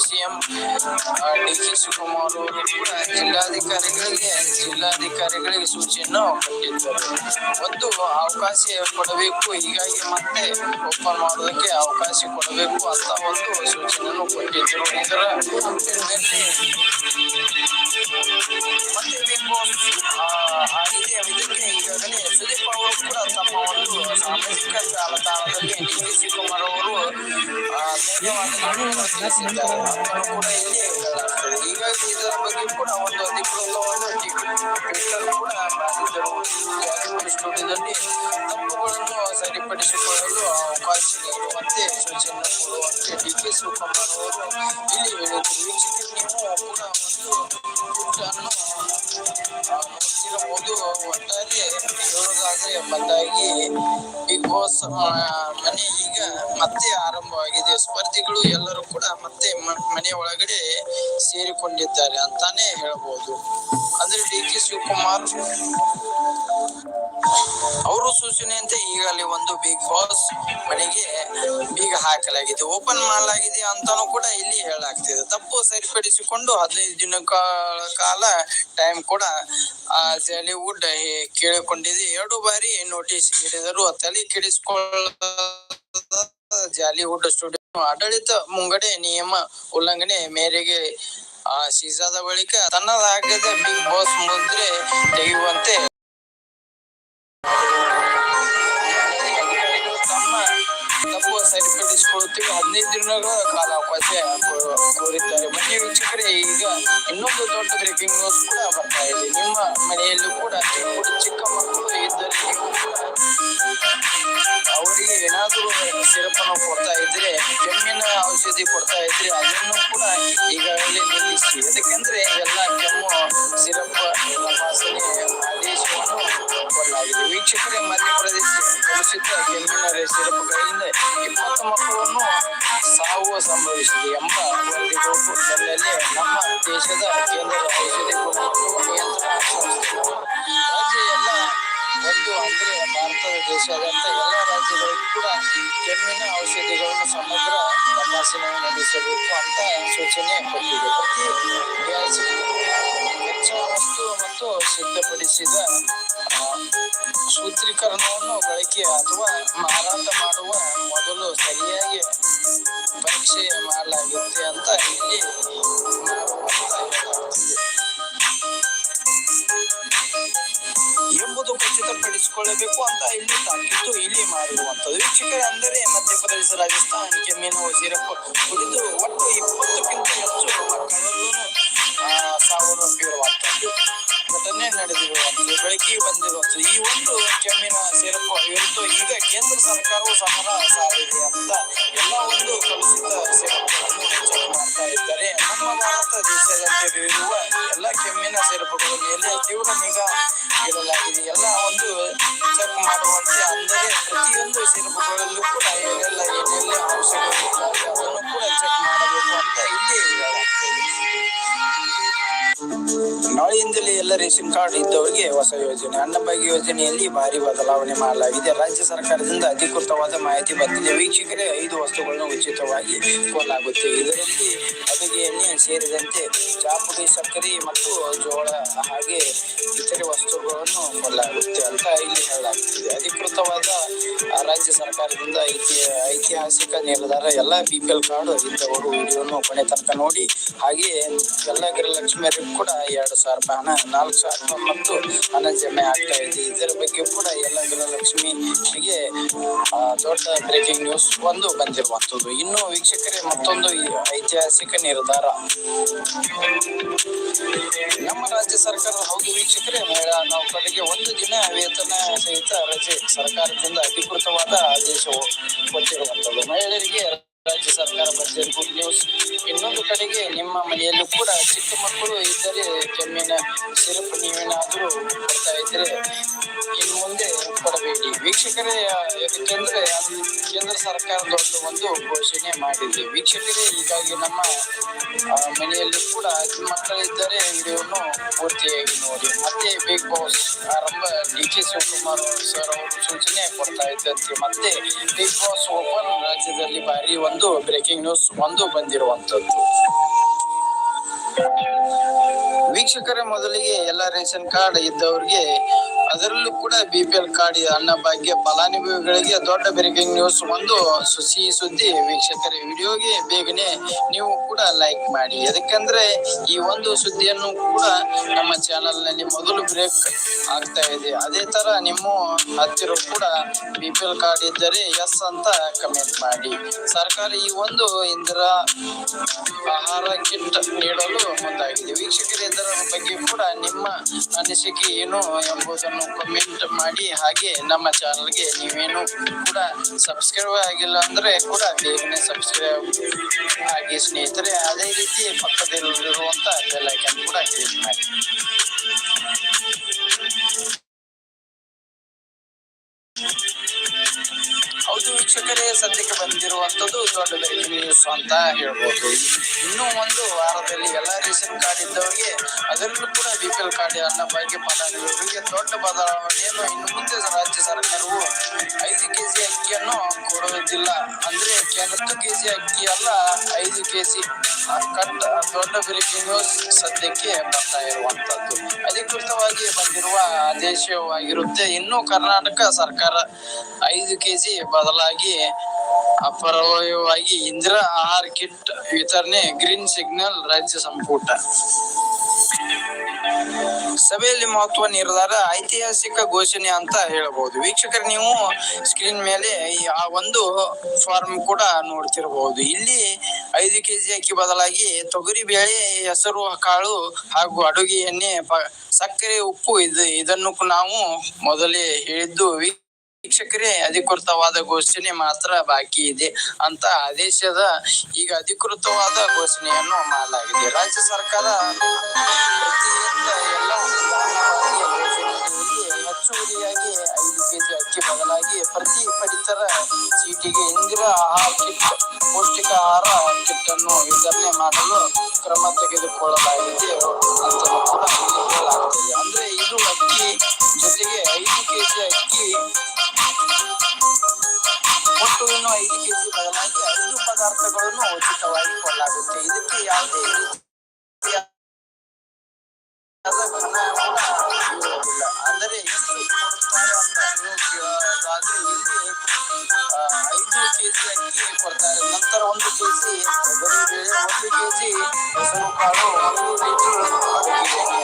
ಕೆ ಶಿವಕುಮಾರ್ ಅವರು ಕೂಡ ಜಿಲ್ಲಾಧಿಕಾರಿಗಳಿಗೆ ಜಿಲ್ಲಾಧಿಕಾರಿಗಳಿಗೆ ಸೂಚನೆಯನ್ನು ಕೊಟ್ಟಿದ್ದಾರೆ ಒಂದು ಅವಕಾಶ ಕೊಡಬೇಕು ಹೀಗಾಗಿ ಮತ್ತೆ ಓಪನ್ ಮಾಡೋದಕ್ಕೆ ಅವಕಾಶ ಕೊಡಬೇಕು ಅಂತ ಒಂದು ಸೂಚನೆಯನ್ನು ಕೊಟ್ಟಿದ್ದರು ಇದರ ಬೆನ್ನಲ್ಲೇ ಮತ್ತೆ ಬಿಗ್ ಬಾಸ್ ಆ, ಆಗಿದೆ ಇದಕ್ಕೆ ಈಗಾಗಲೇ ಸುದೀಪ್ ಅವರು ಕೂಡ ತಮ್ಮ ಒಂದು ಸಾಮಾಜಿಕ ಜಾಲತಾಣದಲ್ಲಿ ಡಿ ಕೆ ಶಿವಕುಮಾರ್ ಅವರು ಆ, ಧನ್ಯವಾದಗಳನ್ನು ತಿಳಿಸಿದ್ದಾರೆ ಅದನ್ನು ಕೂಡ ಇಲ್ಲಿ ಹೇಳಲಾಗ್ತದೆ ಹೀಗಾಗಿ ಇದರ ಬಗ್ಗೆ ಕೂಡ ಒಂದು ಅಧಿಕೃತವಾದ ಟ್ವಿಟರ್ ಕೂಡ ಮಾಡಿದ್ದರು ಜಾಲಿವುಡ್ ಸ್ಟುಡಿಯೋದಲ್ಲಿ ತಪ್ಪುಗಳನ್ನು ಕೊಡುವಂತೆ ಡಿ ಇಲ್ಲಿ ಕೂಡ ಒಟ್ಟಾರೆ ಹೇಳೋದಾದ್ರೆ ಬಂದಾಗಿ ಬಿಗ್ ಬಾಸ್ ಮನೆ ಈಗ ಮತ್ತೆ ಆರಂಭವಾಗಿದೆ. ಸ್ಪರ್ಧಿಗಳು ಎಲ್ಲರೂ ಕೂಡ ಮತ್ತೆ ಮನೆ ಒಳಗಡೆ ಸೇರಿಕೊಂಡಿದ್ದಾರೆ ಅಂತಾನೆ ಹೇಳ್ಬೋದು. ಅಂದ್ರೆ ಡಿ ಕೆ ಶಿವಕುಮಾರ್ ಅವರು ಸೂಚನೆಯಂತೆ ಈಗಲೇ ಒಂದು ಬಿಗ್ ಬಾಸ್ ಮನೆಗೆ ಬೀಗ ಹಾಕಲಾಗಿದೆ. ಓಪನ್ ಮಾಡಲಾಗಿದೆ ಅಂತಾನೂ ಕೂಡ ಇಲ್ಲಿ ಹೇಳಲಾಗ್ತಿದೆ. ತಪ್ಪು ಸರಿಪಡಿಸಿಕೊಂಡು ಹದಿನೈದು ದಿನ ಕಾಲ ಟೈಮ್ ಕೂಡ ಜಾಲಿವುಡ್ ಕೇಳಿಕೊಂಡಿದೆ. ಎರಡು ಬಾರಿ ನೋಟಿಸ್ ನೀಡಿದರು. ತಲೆ ಕೆಡಿಸಿಕೊಳ್ಳ ಜಾಲಿವುಡ್ ಸ್ಟುಡಿಯೋ ಆಡಳಿತ ಮುಂಗಡೆ ನಿಯಮ ಉಲ್ಲಂಘನೆ ಮೇರೆಗೆ ಆ ಸೀಸಾದ ಬಳಿಕ ತನ್ನದಾಗದ ಬಿಗ್ ಬಾಸ್ ಮುದ್ರೆ ತೆಗೆಯುವಂತೆ ಸರಿಪಡಿಸಿಕೊಳ್ಳುತ್ತೀವಿ ಹದಿನೈದು ದಿನಗಳ ಕಾಲ ಅವಕಾಶ ಕೋರಿದ್ದಾರೆ. ಬನ್ನಿ ವೀಕ್ಷಕರೇ, ಈಗ ಇನ್ನೊಂದು ದೊಡ್ಡ ಬ್ರೇಕಿಂಗ್ ನ್ಯೂಸ್ ಕೂಡ ಬರ್ತಾ ಇದೆ. ನಿಮ್ಮ ಮನೆಯಲ್ಲೂ ಕೂಡ ಚಿಕ್ಕ ಮಕ್ಕಳು ಇದ್ದರೆ ಔಷಧಿ ಕೊಡ್ತಾ ಇದ್ರೆ ಅದನ್ನು ಕೂಡ ಇಲ್ಲಿ ನಿಲ್ಲಿಸಿ. ಅದಕ್ಕೆಂದ್ರೆ ಎಲ್ಲ ಕೆಮ್ಮು, ಸಿರಪ್, ತಪಾಸಣೆ ಆದೇಶವನ್ನು ಕೊಡಲಾಗಿದೆ ವೀಕ್ಷಕರೇ ಮಧ್ಯಪ್ರದೇಶ ಕಲುಷಿತ ಕೆಮ್ಮಿನ ಸಿರಪ್ಗಳಿಂದ ಇಪ್ಪತ್ತು ಮಕ್ಕಳನ್ನು ಸಾವು ಸಂಭವಿಸಿದೆ ಎಂಬ ವರದಿಗಳು ನಮ್ಮ ದೇಶದ ಕೇಂದ್ರ ಔಷಧಿ ನಿಯಂತ್ರಣ ಸಂಸ್ಥೆ. ಒಂದು ಅಂದ್ರೆ ಭಾರತದ ದೇಶಾದ್ಯಂತ ಎಲ್ಲ ರಾಜ್ಯಗಳಿಗೂ ಕೂಡ ಕೆಮ್ಮಿನ ಔಷಧಿಗಳನ್ನು ಸಮಗ್ರ ತಪಾಸಣೆ ನಡೆಸಬೇಕು ಅಂತ ಸೂಚನೆ ಕೊಟ್ಟಿದೆ. ಪ್ರತಿ ವಸ್ತು ಮತ್ತು ಸಿದ್ಧಪಡಿಸಿದ ಸೂತ್ರೀಕರಣವನ್ನು ಬಳಕೆ ಅಥವಾ ಮಾರಾಟ ಮಾಡುವ ಮೊದಲು ಸರಿಯಾಗಿ ಪರೀಕ್ಷೆ ಮಾಡಲಾಗುತ್ತೆ ಅಂತ ಇಲ್ಲಿ ಖಚಿತಪಡಿಸಿಕೊಳ್ಳಬೇಕು ಅಂತ ಇಲ್ಲಿ ತಾಕೀತು ಇಲ್ಲಿ ಮಾಡಿರುವಂತದ್ದು ವೀಕ್ಷಕರೇ ಅಂದರೆ ಮಧ್ಯಪ್ರದೇಶ ರಾಜಸ್ಥಾನಕ್ಕೆ ಮೀನು ಸಿರಪ್ ಕುಡಿದು ಒಟ್ಟು ಇಪ್ಪತ್ತಕ್ಕಿಂತ ಹೆಚ್ಚು ಮಕ್ಕಳಲ್ಲೂ ಸಾವನ್ನಪ್ಪಿರುವಂತದ್ದು ಘಟನೆ ನಡೆದಿರುವಂತದ್ದು ಬೆಳಕಿ ಬಂದಿರುವಂತದ್ದು ಈ ಒಂದು ಕೆಮ್ಮಿನ ಸಿರಪ್ ವಿರುದ್ಧ ಈಗ ಕೇಂದ್ರ ಸರ್ಕಾರವು ಸಮರ ಸಾರಿದೆ ಅಂತ ಎಲ್ಲ ಒಂದು ಕಲುಷಿತ ಸಿರಪ್ಗಳನ್ನು ಹೆಚ್ಚಳ ಮಾಡ್ತಾ ಇದ್ದಾರೆ. ನಮ್ಮ ಭಾರತ ದೇಶದಂತೆ ಇರುವ ಎಲ್ಲ ಕೆಮ್ಮಿನ ಸಿರಪ್ಗಳ ಮೇಲೆ ತೀವ್ರ ನಿಗಾ ಇಡಲಾಗಿದೆ. ಎಲ್ಲ ಒಂದು ಚೆಕ್ ಮಾಡುವಂತೆ ಅಂದರೆ ಪ್ರತಿಯೊಂದು ಸಿರಪ್ಗಳಲ್ಲೂ ಕೂಡ ಏನೆಲ್ಲ ಏನೆಲ್ಲ ಅಂಶಗಳು ಅದನ್ನು ಕೂಡ ಚೆಕ್ ಮಾಡಬೇಕು ಅಂತ ಇಲ್ಲಿ ನಾಳೆಯಿಂದಲೇ ಎಲ್ಲ ರೇಷನ್ ಕಾರ್ಡ್ ಇದ್ದವರಿಗೆ ಹೊಸ ಯೋಜನೆ. ಅನ್ನಭಾಗ್ಯ ಯೋಜನೆಯಲ್ಲಿ ಭಾರಿ ಬದಲಾವಣೆ ಮಾಡಲಾಗಿದೆ. ರಾಜ್ಯ ಸರ್ಕಾರದಿಂದ ಅಧಿಕೃತವಾದ ಮಾಹಿತಿ ಬಂದಿದೆ. ವೀಕ್ಷಕರೇ, ಐದು ವಸ್ತುಗಳನ್ನು ಉಚಿತವಾಗಿ ಕೊಡಲಾಗುತ್ತೆ ಇದರಲ್ಲಿ ಅಡುಗೆ ಎಣ್ಣೆ ಸೇರಿದಂತೆ ಚಾಪುಡಿ, ಸಕ್ಕರೆ ಮತ್ತು ಜೋಳ ಹಾಗೆ ಇತರೆ ವಸ್ತುಗಳನ್ನು ಕೊಡಲಾಗುತ್ತೆ ಅಂತ ಇಲ್ಲಿ ಹೇಳಲಾಗುತ್ತಿದೆ ಅಧಿಕೃತವಾದ ರಾಜ್ಯ ಸರ್ಕಾರದಿಂದ ಐತಿ, ಐತಿಹಾಸಿಕ ನಿರ್ಧಾರ ಎಲ್ಲ ಬಿ ಪಿ ಎಲ್ ಕಾರ್ಡ್ ಇದ್ದವರು ವಿಡಿಯೋನು ಕೊನೆ ತನಕ ನೋಡಿ, ಹಾಗೆಯೇ ಎಲ್ಲ ಗೃಹಲಕ್ಷ್ಮಿಯರಿಗೂ ಕೂಡ ಎರಡು ಸಾವಿರ ರೂಪಾಯಿ ಹಣ, ನಾಲ್ಕು ಸಾವಿರ ಮತ್ತು ಹಣ ಜಮೆ ಆಗ್ತಾ ಇದೆ. ಇದರ ಬಗ್ಗೆ ಕೂಡ ಎಲ್ಲ ಗೃಹಲಕ್ಷ್ಮಿಗೆ ದೊಡ್ಡ ಬ್ರೇಕಿಂಗ್ ನ್ಯೂಸ್ ಒಂದು ಬಂದಿರುವಂತದ್ದು ಇನ್ನು ವೀಕ್ಷಕರೇ, ಮತ್ತೊಂದು ಐತಿಹಾಸಿಕ ನಿರ್ಧಾರ. ನಮ್ಮ ರಾಜ್ಯ ಸರ್ಕಾರ, ಹೌದು ವೀಕ್ಷಕರೇ, ಮಹಿಳಾ ನೌಕರರಿಗೆ ಒಂದು ದಿನ ವೇತನ ಸಹಿತ ರಜೆ. ಸರ್ಕಾರದಿಂದ ಅಧಿಕೃತವಾದ ಆದೇಶವು ಕೊಟ್ಟಿರುವಂತದ್ದು ಮಹಿಳೆಯರಿಗೆ ಸರ್ಕಾರ ಬಸ್ ಗುಡ್ ನ್ಯೂಸ್ ಇನ್ನೊಂದು ಕಡೆಗೆ ನಿಮ್ಮ ಮನೆಯಲ್ಲೂ ಕೂಡ ಚಿಕ್ಕ ಮಕ್ಕಳು ಇದ್ದರೆ ಕೆಮ್ಮಿನ, ಸಿರಪ್ ನೀವೇನಾದರೂ ಕೊಡ್ತಾ ಇದ್ರೆ ಇನ್ನು ಮುಂದೆ ಕೊಡಬೇಡಿ ವೀಕ್ಷಕರೇ, ಯಾಕೆಂದ್ರೆ ಕೇಂದ್ರ ಸರ್ಕಾರ ಒಂದು ಘೋಷಣೆ ಮಾಡಿದೆ. ವೀಕ್ಷಕರೇ, ಹೀಗಾಗಿ ನಮ್ಮ ಮನೆಯಲ್ಲಿ ಕೂಡ ಮಕ್ಕಳಿದ್ದರೆ ವಿಡಿಯೋನು ಪೂರ್ತಿಯಾಗಿ ನೋಡಿ. ಮತ್ತೆ ಬಿಗ್ ಬಾಸ್ ಆರಂಭ ಡಿ ಕೆ ಶಿವಕುಮಾರ್ ಸರ್ ಅವರು ಸೂಚನೆ ಕೊಡ್ತಾ ಇದ್ದಂತೆ ಮತ್ತೆ ಬಿಗ್ ಬಾಸ್ ಓಪನ್ ರಾಜ್ಯದಲ್ಲಿ ಭಾರಿ ಒಂದು ಬ್ರೇಕಿಂಗ್ ನ್ಯೂಸ್ ಒಂದು ಬಂದಿರುವಂತದ್ದು ವೀಕ್ಷಕರ ಮೊದಲಿಗೆ ಎಲ್ಲ ರೇಷನ್ ಕಾರ್ಡ್ ಇದ್ದವರಿಗೆ ಅದರಲ್ಲೂ ಕೂಡ ಬಿ ಪಿ ಎಲ್ ಕಾರ್ಡ್ ಅನ್ನ ಭಾಗ್ಯ ಫಲಾನುಭವಿಗಳಿಗೆ ದೊಡ್ಡ ಬ್ರೇಕಿಂಗ್ ನ್ಯೂಸ್ ಒಂದು ಸುಸಿ ಸುದ್ದಿ ವೀಕ್ಷಕರೇ. ವಿಡಿಯೋಗೆ ಬೇಗನೆ ನೀವು ಕೂಡ ಲೈಕ್ ಮಾಡಿ. ಯಾಕಂದ್ರೆ ಈ ಒಂದು ಸುದ್ದಿಯನ್ನು ಕೂಡ ನಮ್ಮ ಚಾನೆಲ್ನಲ್ಲಿ ಮೊದಲು ಬ್ರೇಕ್ ಆಗ್ತಾ ಇದೆ. ಅದೇ ತರ ನಿಮ್ಮ ಹತ್ತಿರ ಕೂಡ ಬಿ ಪಿ ಎಲ್ ಕಾರ್ಡ್ ಇದ್ದರೆ ಎಸ್ ಅಂತ ಕಮೆಂಟ್ ಮಾಡಿ. ಸರ್ಕಾರ ಈ ಒಂದು ಇಂದಿರಾ ಆಹಾರ ಕಿಟ್ ನೀಡಲು ಮುಂದಾಗಿದೆ ವೀಕ್ಷಕರೇ ಇದರ ಬಗ್ಗೆ ಕೂಡ ನಿಮ್ಮ ಅನಿಸಿಕೆ ಏನು ಎಂಬುದನ್ನು ಕಮೆಂಟ್ ಮಾಡಿ. ಹಾಗೆ ನಮ್ಮ ಚಾನಲ್ಗೆ ನೀವೇನು ಕೂಡ ಸಬ್ಸ್ಕ್ರೈಬ್ ಆಗಿಲ್ಲ ಅಂದ್ರೆ ಕೂಡ ಬೇಗನೆ ಸಬ್ಸ್ಕ್ರೈಬ್ ಆಗಿ ಸ್ನೇಹಿತರೆ, ಅದೇ ರೀತಿ ಪಕ್ಕದಲ್ಲಿರುವಂತ ಬೆಲ್ ಐಕನ್ ಕೂಡ ಕ್ಲಿಕ್ ಮಾಡಿ. ಹೌದು ವೀಕ್ಷಕರೇ, ಸದ್ಯಕ್ಕೆ ಬಂದಿರುವಂತದ್ದು ದೊಡ್ಡ ನ್ಯೂಸ್ ಅಂತ ಹೇಳ್ಬೋದು. ಇನ್ನೂ ಒಂದು ವಾರದಲ್ಲಿ ಎಲ್ಲ ರೇಷನ್ ಕಾರ್ಡ್ ಇದ್ದವರಿಗೆ, ಅದರಲ್ಲೂ ಕೂಡ ಬಿ ಪಿ ಎಲ್ ಕಾರ್ಡ್ ಅನ್ನ ಬಗ್ಗೆ ಫಲಾನುಭವಿಗಳಿಗೆ ದೊಡ್ಡ ಬದಲಾವಣೆಯನ್ನು ಇನ್ನು ಮುಂದೆ ರಾಜ್ಯ ಸರ್ಕಾರವು ಐದು ಕೆಜಿ ಅಕ್ಕಿಯನ್ನು ಕೊಡುವುದಿಲ್ಲ ಅಂದ್ರೆ ಕೆ ಕೆಜಿ ಅಕ್ಕಿ ಅಲ್ಲ, ಐದು ಕೆಜಿ. ಕಟ್ ದೊಡ್ಡ ಬ್ರೇಕಿಂಗ್ ನ್ಯೂಸ್ ಸದ್ಯಕ್ಕೆ ಬರ್ತಾ ಇರುವಂತದ್ದು. ಅಧಿಕೃತವಾಗಿ ಬಂದಿರುವ ಆದೇಶವಾಗಿರುತ್ತೆ ಇನ್ನು ಕರ್ನಾಟಕ ಸರ್ಕಾರ ಐದು ಕೆಜಿ ಬದಲಾಗಿ ಅಪರವಾಗಿ ಇಂದಿರಾ ಆಹಾರ ಕಿಟ್ ವಿತರಣೆ, ಗ್ರೀನ್ ಸಿಗ್ನಲ್, ರಾಜ್ಯ ಸಂಪುಟ. ಸಭೆಯಲ್ಲಿ ಮಹತ್ವ ನಿರ್ಧಾರ ಐತಿಹಾಸಿಕ ಘೋಷಣೆ ಅಂತ ಹೇಳಬಹುದು ವೀಕ್ಷಕರು, ನೀವು ಸ್ಕ್ರೀನ್ ಮೇಲೆ ಆ ಒಂದು ಫಾರ್ಮ್ ಕೂಡ ನೋಡ್ತಿರಬಹುದು ಇಲ್ಲಿ ಐದು ಕೆಜಿ ಅಕ್ಕಿ ಬದಲಾಗಿ ತೊಗರಿ ಬೇಳೆ, ಹೆಸರು, ಕಾಳು ಹಾಗೂ ಅಡುಗೆ ಎಣ್ಣೆ ಸಕ್ಕರೆ, ಉಪ್ಪು ಇದು, ಇದನ್ನು ನಾವು ಮೊದಲೇ ಹೇಳಿದ್ದು. ವೀಕ್ಷಕರೇ, ಅಧಿಕೃತವಾದ ಘೋಷಣೆ ಮಾತ್ರ ಬಾಕಿ ಇದೆ ಅಂತ ಆದೇಶದ ಈಗ ಅಧಿಕೃತವಾದ ಘೋಷಣೆಯನ್ನು ಮಾಡಲಾಗಿದೆ. ರಾಜ್ಯ ಸರ್ಕಾರ ಹೆಚ್ಚುವರಿಯಾಗಿ ಐದು ಕೆಜಿ ಅಕ್ಕಿ ಬದಲಾಗಿ ಪ್ರತಿ ಪಡಿತರ ಚೀಟಿಗೆ ಇಂದಿರಾ ಆಹಾರ ಕಿಟ್ ಪೌಷ್ಟಿಕ ಆಹಾರ ಕಿಟ್ ಅನ್ನು ವಿತರಣೆ ಮಾಡಲು ಕ್ರಮ ತೆಗೆದುಕೊಳ್ಳಲಾಗಿದೆ ಅಂತ ಕೂಡ ಅಂದ್ರೆ ಇದು ಅಕ್ಕಿ ಜೊತೆಗೆ ಐದು ಕೆಜಿ ಅಕ್ಕಿ, ಒಟ್ಟು ಐದು ಕೆಜಿ ಬದಲಾಗಿ ಐದು ಪದಾರ್ಥಗಳನ್ನು ಉಚಿತವಾಗಿ ಕೊಡಲಾಗುತ್ತೆ. ಇದಕ್ಕೆ ಯಾವುದೇ ಅಂದರೆ ಎಷ್ಟು ಕೊಡುತ್ತಾರೆ ಅಂತ ನೀವು ಕೇಳೋದಾದ್ರೆ ಇಲ್ಲಿ ಆ, ಐದು ಕೆಜಿ ಅಕ್ಕಿ ಕೊಡ್ತಾರೆ ನಂತರ ಒಂದು ಕೆಜಿ ತೊಗರಿ ಬೇಳೆ ಒಂದು ಕೆಜಿ ಹೆಸರು ಕಾಳು ಒಂದು ಲೀಟರ್ ಅಡುಗೆ ಎಣ್ಣೆ,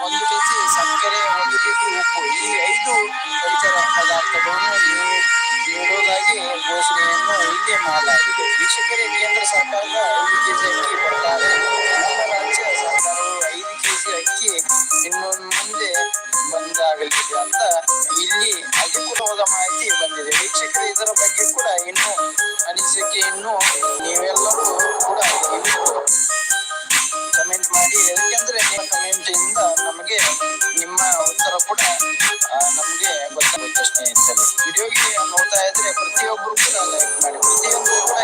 ಒಂದು ಕೆಜಿ ಸಕ್ಕರೆ ಒಂದು ಕೆಜಿ ಉಪ್ಪು ಈ ಐದು ಪರಿಸರ ಪದಾರ್ಥಗಳನ್ನು ನೀವು ನೀಡುವುದಾಗಿ ಘೋಷಣೆಯನ್ನು ಇಲ್ಲಿ ಮಾಡಲಾಗಿದೆ ವೀಕ್ಷಕರೇ ಕೇಂದ್ರ ಸರ್ಕಾರದ ಐದು ಕೆಜಿ ಅಕ್ಕಿ ಕೊಡ್ತಾರೆ ನಮ್ಮ ರಾಜ್ಯ ಸರ್ಕಾರವು ಅಕ್ಕಿ ಇನ್ನು ಮುಂದೆ ಬಂದಾಗಲಿದೆ ಅಂತ ಇಲ್ಲಿ ಅಧಿಕೃತವಾದ ಮಾಹಿತಿ ಬಂದಿದೆ. ವೀಕ್ಷಕರು ಇದರ ಬಗ್ಗೆ ಕೂಡ ಇನ್ನು ಅನಿಸಿಕೆ ಇನ್ನು ನೀವೆಲ್ಲರೂ ಕೂಡ ಕಮೆಂಟ್ ಮಾಡಿ. ಯಾಕೆಂದ್ರೆ ನಿಮ್ಮ ಕಮೆಂಟ್ ಇಂದ ನಮಗೆ ನಿಮ್ಮ ಉತ್ತರ ಕೂಡ ನಮಗೆ ಗೊತ್ತಾಗುತ್ತೆ ಸ್ನೇಹಿತರೆ ವಿಡಿಯೋಗೆ ನೋಡ್ತಾ ಇದ್ರೆ ಪ್ರತಿಯೊಬ್ಬರು ಕೂಡ ಲೈಕ್ ಮಾಡಿ. ಪ್ರತಿಯೊಂದು ಕೂಡ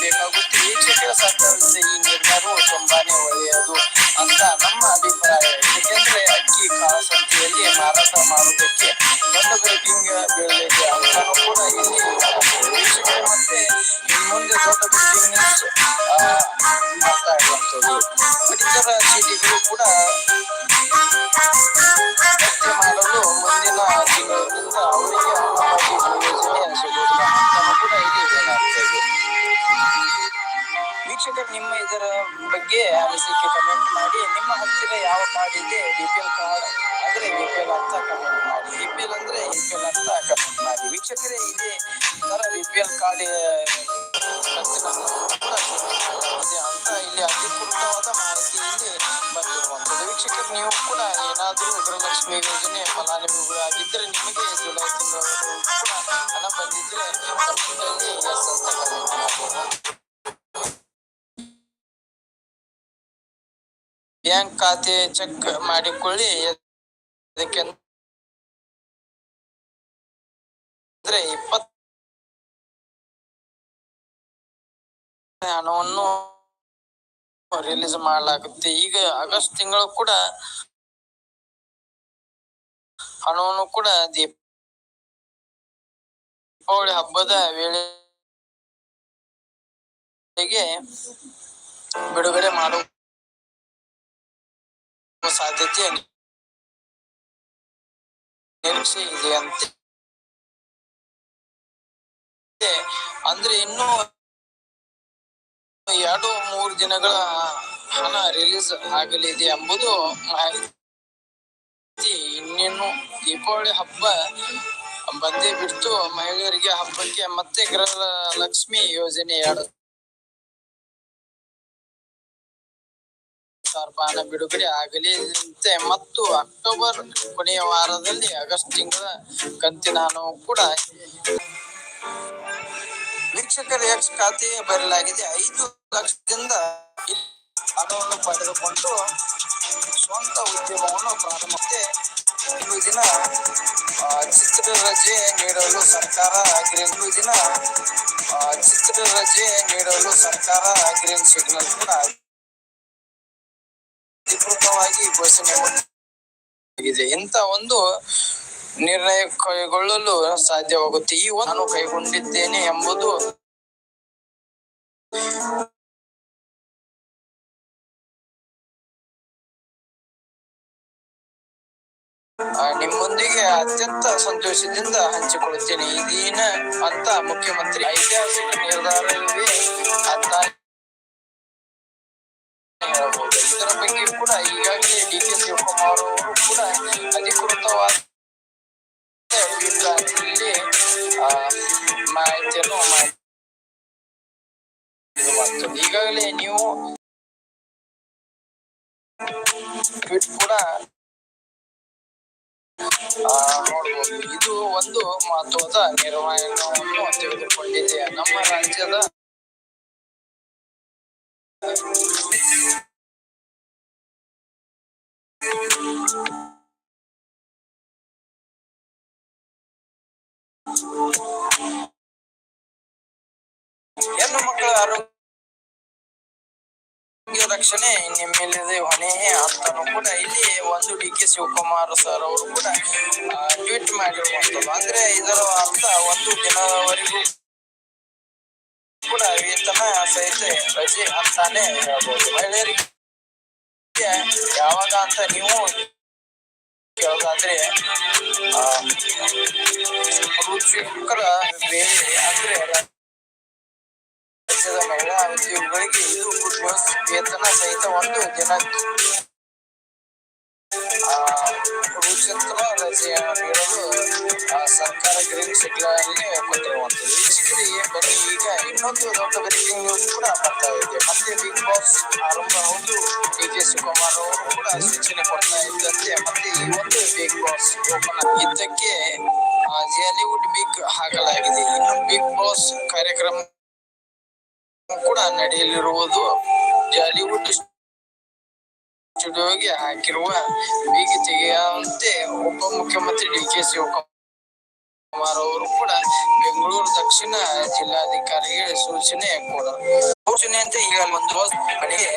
ಬೇಕಾಗುತ್ತೆ. ವೀಕ್ಷಕರ ಸರ್ಕಾರದಿಂದ ಈ ನಿರ್ಧಾರವು ತುಂಬಾನೇ ಒಳ್ಳೆಯದು. ಅಂತ ನಮ್ಮ ಅಭಿಪ್ರಾಯ ಏಕೆಂದ್ರೆ ಅಕ್ಕಿ ಕಾಳಸಂತೆಯಲ್ಲಿ ಮಾರಾಟ ಮಾಡುವುದಕ್ಕೆ ದೊಡ್ಡ ಬ್ರೇಕಿಂಗ್ ಬೀಳಲಿದೆ ಅಂತಾನು ಕೂಡ ಇಲ್ಲಿ ಮತ್ತೆ ಮುಂದೆ ದೊಡ್ಡ ಬ್ರೇಕಿಂಗ್ ನ್ಯೂಸ್ ಮಾಡ್ತಾ ಇರುವಂತದ್ದು ಪಡಿತರ ಚೀಟಿಗಳು ಕೂಡ ನಿಮ್ಮ ಇದರ ಬಗ್ಗೆ ಅನಿಸಿಕೆ ಕಮೆಂಟ್ ಮಾಡಿ. ನಿಮ್ಮ ಹತ್ತಿರ ಯಾವ ಕಾರ್ಡ್ ಇದೆ ಬಿ ಪಿ ಎಲ್ ಕಾರ್ಡ್ ಅಂದ್ರೆ ಬಿ ಪಿ ಎಲ್ ಅಂತ ಕಮೆಂಟ್ ಮಾಡಿ. ಬಿ ಪಿ ಎಲ್ ಅಂದ್ರೆ ಎ ಪಿ ಎಲ್ ಅಂತ ಕಮೆಂಟ್ ಮಾಡಿ. ವೀಕ್ಷಕರೇ ಇದೇ ತರ ಬಿ ಪಿ ಎಲ್ ಕಾರ್ಡ್ ಅಂತ ಇಲ್ಲಿ ಅಧಿಕೃತವಾದ ಮಾಹಿತಿ ಇಲ್ಲಿ ಬಂದಿರುವಂತದ್ದು ವೀಕ್ಷಕರು, ನೀವು ಕೂಡ ಏನಾದರೂ ಗೃಹಲಕ್ಷ್ಮಿ ಯೋಜನೆ ಫಲಾನುಭವಿಗಳಾಗಿದ್ದರೆ ನಿಮಗೆ ಜುಲೈ ತಿಂಗಳು ಕೂಡ ಹಣ ಬಂದಿದ್ರೆ ಕಮೆಂಟಲ್ಲಿ ಎಸ್ ಅಂತ ಕಮೆಂಟ್ ಬ್ಯಾಂಕ್ ಖಾತೆ ಚೆಕ್ ಮಾಡಿಕೊಳ್ಳಿ. ಅದಕ್ಕೆ ಅಂದ್ರೆ ಇಪ್ಪತ್ ಹಣವನ್ನು ರಿಲೀಸ್ ಮಾಡಲಾಗುತ್ತೆ. ಈಗ ಆಗಸ್ಟ್ ತಿಂಗಳು ಕೂಡ ಹಣವನ್ನು ಕೂಡ ದೀಪಾವಳಿ ಹಬ್ಬದ ವೇಳೆಗೆ ಬಿಡುಗಡೆ ಮಾಡುವ ಸಾಧ್ಯತೆ ನಿರೀಕ್ಷೆ ಇದೆ ಅಂತ. ಅಂದ್ರೆ ಇನ್ನು ಎರಡು ಮೂರು ದಿನಗಳ ಹಣ ರಿಲೀಸ್ ಆಗಲಿದೆ ಎಂಬುದು ಮಾಹಿತಿ. ಇನ್ನೇನು ದೀಪಾವಳಿ ಹಬ್ಬ ಬಂದೇ ಬಿಡ್ತು. ಮಹಿಳೆಯರಿಗೆ ಹಬ್ಬಕ್ಕೆ ಮತ್ತೆ ಗೃಹ ಲಕ್ಷ್ಮಿ ಯೋಜನೆ ಎರಡು ಹಣ ಬಿಡುಗಡೆ ಆಗಲಿದಂತೆ ಮತ್ತು ಅಕ್ಟೋಬರ್ ಕೊನೆಯ ವಾರದಲ್ಲಿ ಆಗಸ್ಟ್ ತಿಂಗಳ ಕಂತಿನ ಹಣವು ಕೂಡ ವೀಕ್ಷಕರ ಎಕ್ಸ್ ಖಾತೆ ಬರಲಾಗಿದೆ. ಐದು ಲಕ್ಷದಿಂದ ಹಣವನ್ನು ಪಡೆದುಕೊಂಡು ಸ್ವಂತ ಉದ್ಯಮವನ್ನು ಪ್ರಾರಂಭಿಸಿದೆ ಇಂದು ದಿನ ಚಿತ್ರ ರಜೆ ನೀಡಲು ಸರ್ಕಾರ ಆಗ್ರಹಿಸಿದ ದಿನ ಚಿತ್ರ ರಜೆ ನೀಡಲು ಸರ್ಕಾರ ಗ್ರೀನ್ ಸಿಗ್ನಲ್ ಕೂಡ ಅಧಿಕೃತವಾಗಿ ಘೋಷಣೆ ಇಂತ ಒಂದು ನಿರ್ಣಯ ಕೈಗೊಳ್ಳಲು ಸಾಧ್ಯವಾಗುತ್ತೆ. ಈ ಒಂದು ಕೈಗೊಂಡಿದ್ದೇನೆ ಎಂಬುದು ನಿಮ್ಮೊಂದಿಗೆ ಅತ್ಯಂತ ಸಂತೋಷದಿಂದ ಹಂಚಿಕೊಳ್ಳುತ್ತೇನೆ. ಇದೀನ ಅಂತ ಮುಖ್ಯಮಂತ್ರಿ ಐತಿಹಾಸಿಕ ನಿರ್ಧಾರವೇ ಇದರ ಬಗ್ಗೆ ಕೂಡ ಈಗಾಗಲೇ ಡಿ ಕೆ ಶಿವಕುಮಾರ್ ಅವರು ಕೂಡ ಅಧಿಕೃತವಾದ ಮಾಹಿತಿಯನ್ನು ಈಗಾಗಲೇ ನೀವು ಟ್ವೀಟ್ ಕೂಡ ನೋಡಬಹುದು ಇದು ಒಂದು ಮಹತ್ವದ ನಿರ್ವಹಣೆಯನ್ನು ತೆಗೆದುಕೊಂಡಿದೆ. ನಮ್ಮ ರಾಜ್ಯದ ಹೆಣ್ಣು ಮಕ್ಕಳ ಆರೋಗ್ಯ ರಕ್ಷಣೆ ನಿಮ್ಮೆಲ್ಲದೆ ಹೊಣೆ ಅಂತಾನು ಕೂಡ ಇಲ್ಲಿ ಒಂದು ಡಿ ಕೆ ಶಿವಕುಮಾರ್ ಸರ್ ಅವರು ಕೂಡ ಟ್ವೀಟ್ ಮಾಡಿರುವಂತದ್ದು. ಅಂದ್ರೆ ಇದರ ಅರ್ಥ ಒಂದು ದಿನವರೆಗೂ ಕೂಡ ವೇತನ ಸಹಿತ ರಜೆ ಅಂತಾನೆ ಹೇಳ್ಬೋದು ಮಹಿಳೆಯರಿಗೆ ಯಾವಾಗ ಅಂತ ನೀವು ಕೇಳೋದಾದ್ರೆ ರುಚಿಕರ ಬೇರೆ ಅಂದ್ರೆ ರಾಜ್ಯದ ಮಹಿಳಾ ಉದ್ಯೋಗಿಗಳಿಗೆ ಇದು ಗುಡ್ ನ್ಯೂಸ್ ವೇತನ ಸಹಿತ ಒಂದು ದಿನ ರುಚಿಕರ ರಜೆಯನ್ನು ನೀಡಲು ಸರ್ಕಾರ ಗ್ರೀನ್ ಆ ಕೊಟ್ಟಿರುವಂತದ್ದು ವೀಕ್ಷಕರಿಗೆ ಬನ್ನಿ ಈಗ ಇನ್ನೊಂದು ದೊಡ್ಡ ಬ್ರೇಕಿಂಗ್ ಕೂಡ ಬರ್ತಾ ಇದೆ ಮತ್ತೆ ಬಿಗ್ ಬಾಸ್ ಆರಂಭ ಒಂದು ಡಿ ಕೆ ಶಿವಕುಮಾರ್ ಅವರು ಕೂಡ ಸೂಚನೆ ಕೊಡ್ತಾ ಇದ್ದಂತೆ ಮತ್ತೆ ಈ ಒಂದು ಬಿಗ್ ಬಾಸ್ ಓಪನ್ ಇದ್ದಕ್ಕೆ ಜಾಲಿವುಡ್ ಬಿಗ್ ಹಾಕಲಾಗಿದೆ ಇನ್ನು ಬಿಗ್ ಬಾಸ್ ಕಾರ್ಯಕ್ರಮ ಕೂಡ ನಡೆಯಲಿರುವುದು ಜಾಲಿವುಡ್ ಸ್ಟುಡಿಯೋಗೆ ಹಾಕಿರುವ ಬೀಗ ತೆಗೆಯುವಂತೆ ಉಪಮುಖ್ಯಮಂತ್ರಿ ಡಿ ಕೆ ಶಿವಕುಮಾರ್ ಅವರು ಕೂಡ ಬೆಂಗಳೂರು ದಕ್ಷಿಣ ಜಿಲ್ಲಾಧಿಕಾರಿಗೆ ಸೂಚನೆ ಕೊಡರು ಅಂತ ಈಗ ಒಂದು ಕಡೆಗೆ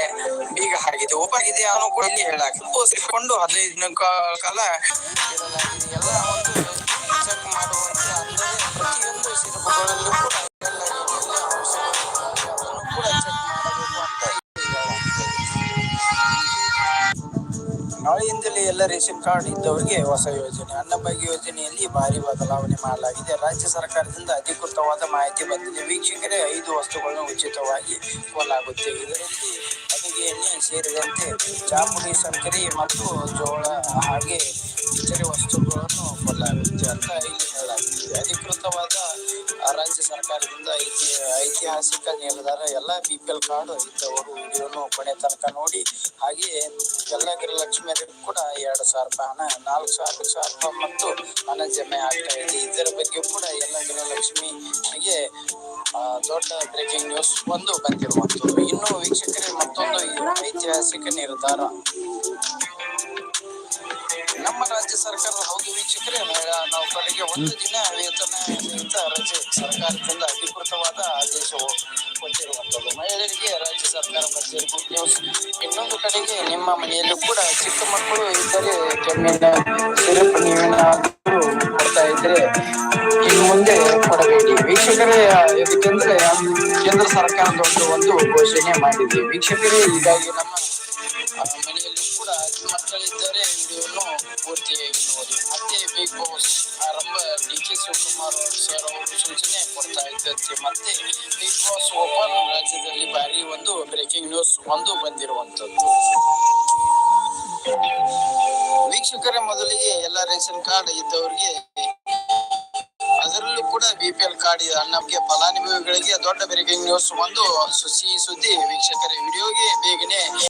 ಬೀಗ ಹಾಕಿದೆ ಓಪನ್ ಆಗಿದೆ ಅನ್ನೋ ಕೂಡ ಇಲ್ಲಿ ಹೇಳಲಾಗಿದೆ ಸೇರಿಕೊಂಡು ಹದಿನೈದು ದಿನ ಕಾಲ ಎಲ್ಲ ಚೆಕ್ ಮಾಡುವಂತೆ ಪ್ರತಿಯೊಂದು ಸಿರಪುಗಳಲ್ಲೂ ಕೂಡ ಮಳೆಯಿಂದಲೇ ಎಲ್ಲ ರೇಷನ್ ಕಾರ್ಡ್ ಇದ್ದವರಿಗೆ ಹೊಸ ಯೋಜನೆ, ಅನ್ನಭಾಗ್ಯ ಯೋಜನೆಯಲ್ಲಿ ಭಾರಿ ಬದಲಾವಣೆ ಮಾಡಲಾಗಿದೆ. ರಾಜ್ಯ ಸರ್ಕಾರದಿಂದ ಅಧಿಕೃತವಾದ ಮಾಹಿತಿ ಬಂದಿದೆ. ವೀಕ್ಷಕರೇ, ಐದು ವಸ್ತುಗಳನ್ನು ಉಚಿತವಾಗಿ ಕೊಡಲಾಗುತ್ತೆ. ಇದರಲ್ಲಿ ಅಡುಗೆ ಎಣ್ಣೆ ಸೇರಿದಂತೆ ಚಾಪುಡಿ ಸಕ್ಕರೆ ಮತ್ತು ಜೋಳ ಹಾಗೆ ಇತರೆ ವಸ್ತುಗಳನ್ನು ಕೊಲ್ಲಾಗುತ್ತೆ ಅಂತ ಇಲ್ಲಿ ಹೇಳಲಾಗಿದೆ ಅಧಿಕೃತವಾದ ರಾಜ್ಯ ಸರ್ಕಾರದಿಂದ ಐತಿ, ಐತಿಹಾಸಿಕ ನಿರ್ಧಾರ ಎಲ್ಲ ಬಿ ಪಿ ಎಲ್ ಕಾರ್ಡ್ ಇದ್ದವರು ವಿಡಿಯೋನು ಕೊನೆ ತನಕ ನೋಡಿ, ಹಾಗೆಯೇ ಎಲ್ಲ ಗೃಹಲಕ್ಷ್ಮಿಯರಿಗೂ ಕೂಡ ಎರಡು ಸಾವಿರ ರೂಪಾಯಿ ಹಣ, ನಾಲ್ಕು ಸಾವಿರ ಸಾವಿರ ರೂಪಾಯಿ ಮತ್ತು ಹಣ ಜಮೆ ಆಗ್ತಾ ಇದೆ. ಇದರ ಬಗ್ಗೆ ಕೂಡ ಎಲ್ಲ ಗೃಹಲಕ್ಷ್ಮಿಗೆ ದೊಡ್ಡ ಬ್ರೇಕಿಂಗ್ ನ್ಯೂಸ್ ಒಂದು ಬಂದಿರುವಂಥದ್ದು. ಇನ್ನು ವೀಕ್ಷಕರೇ ಮತ್ತೊಂದು ಐತಿಹಾಸಿಕ ನಿರ್ಧಾರ. ನಮ್ಮ ರಾಜ್ಯ ಸರ್ಕಾರ ಹೌದು ವೀಕ್ಷಕರೇ ನೌಕರರಿಗೆ ಒಂದು ದಿನ ವೇತನ ನಿಮಿತ್ತ ರಜೆ ಸರ್ಕಾರದಿಂದ ಅಧಿಕೃತವಾದ ಆದೇಶವು ಕೊಟ್ಟಿರುವಂಥದ್ದು ಮಹಿಳೆಯರಿಗೆ ರಾಜ್ಯ ಸರ್ಕಾರ ನ್ಯೂಸ್. ಇನ್ನೊಂದು ಕಡೆಗೆ ನಿಮ್ಮ ಮನೆಯಲ್ಲೂ ಕೂಡ ಚಿಕ್ಕ ಮಕ್ಕಳು ಇದ್ದರೆ ಕೆಮ್ಮಿನ, ಸಿರಪ್ ನೀವೇನಾದರೂ ಕೊಡ್ತಾ ಇದ್ರೆ ಇನ್ನು ಮುಂದೆ ಕೊಡಬೇಡಿ. ವೀಕ್ಷಕರೇ, ಯಾಕೆಂದ್ರೆ ಕೇಂದ್ರ ಸರ್ಕಾರದ ಒಂದು ಘೋಷಣೆ ಮಾಡಿದೆ. ವೀಕ್ಷಕರೇ, ಹೀಗಾಗಿ ನಮ್ಮ ಮನೆಯಲ್ಲಿ ಪೂರ್ತಿಯಾಗಿ ನೋಡಿ ಮತ್ತೆ ಬಿಗ್ ಬಾಸ್ ಆರಂಭ ಡಿ ಕೆ ಶಿವಕುಮಾರ್ ಸರ್ ಅವರು ಸೂಚನೆ ಕೊಡ್ತಾ ಇದ್ದಂತೆ ಮತ್ತೆ ಬಿಗ್ ಬಾಸ್ ಓಪನ್ ರಾಜ್ಯದಲ್ಲಿ ಭಾರಿ ಒಂದು ಬ್ರೇಕಿಂಗ್ ನ್ಯೂಸ್ ಒಂದು ಬಂದಿರುವಂತದ್ದು ವೀಕ್ಷಕರೇ, ಮೊದಲಿಗೆ ಎಲ್ಲ ರೇಷನ್ ಕಾರ್ಡ್ ಇದ್ದವರಿಗೆ ಅದರಲ್ಲೂ ಕೂಡ ಬಿ ಪಿ ಎಲ್ ಕಾರ್ಡ್ ನಮಗೆ ಫಲಾನುಭವಿಗಳಿಗೆ ದೊಡ್ಡ ಬ್ರೇಕಿಂಗ್ ನ್ಯೂಸ್ ಒಂದು ಸುಸಿ ಸುದ್ದಿ ವೀಕ್ಷಕರೇ. ವಿಡಿಯೋಗೆ ಬೇಗನೆ